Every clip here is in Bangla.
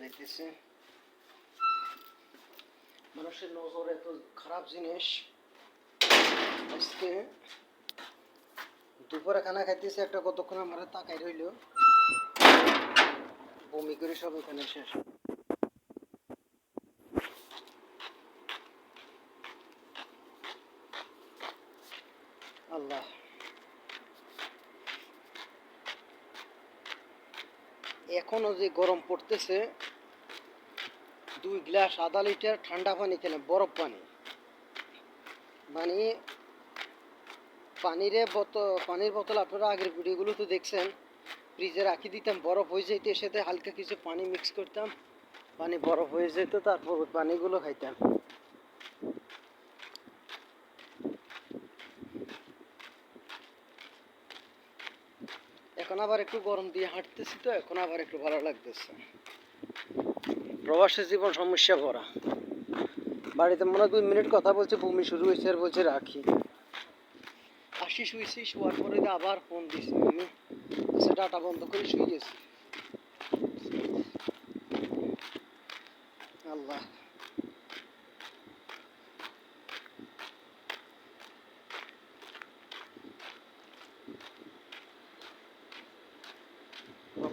যাইতেছে মানুষের নজর এত খারাপ জিনিস আজকে দুপুরে খানা খাইতেছে, একটা কতক্ষণ আমার তাকাই রইল। বমি করে সব এখানে শেষ আল্লাহ এখনও যে গরম পড়তেছে, দুই গ্লাস আধা লিটার ঠান্ডা পানি খেলে বরফ পানি। মানে পানিরে বোতল পানির বোতল আপনারা আগের ভিডিওগুলো তো দেখছেন, ফ্রিজে রাখি দিতাম, বরফ হয়ে যেত এর সাথে হালকা কিছু পানি মিক্স করতাম, পানি বরফ হয়ে যেত তারপর পানিগুলো খাইতাম। এখন আবার একটু গরম দিয়ে হাঁটতেছি তো, এখন আবার একটু ভালো লাগতেছে। প্রবাসী জীবন সমস্যা ভরা। বাড়িতে মনে দুই মিনিট কথা বলছে, বমি শুরু হয়েছে আর বলছে রাখি। আসি শুয়েছি শোয়ার পরে আবার ফোন দিছি আমি আচ্ছা ডাটা বন্ধ করে শুয়ে গেছি আল্লাহ।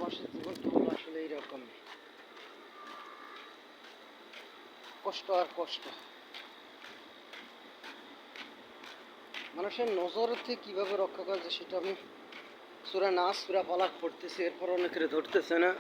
আসলে এইরকম কষ্ট আর কষ্ট। মানুষের নজর থেকে কীভাবে রক্ষা করা যায় সেটা আমি সুরা না সুরা পালা পড়তেছি, এরপর অনেকের ধরতেছে না।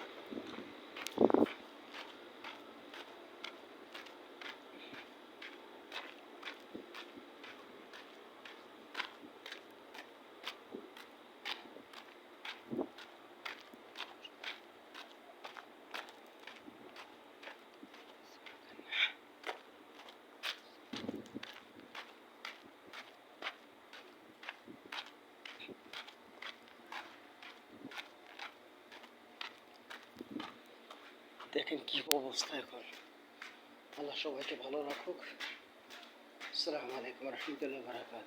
দেখেন কি অবস্থা এখন আল্লাহ সবাইকে ভালো রাখুক আসসালামু আলাইকুম রহমতুল্লাহ বারাকাত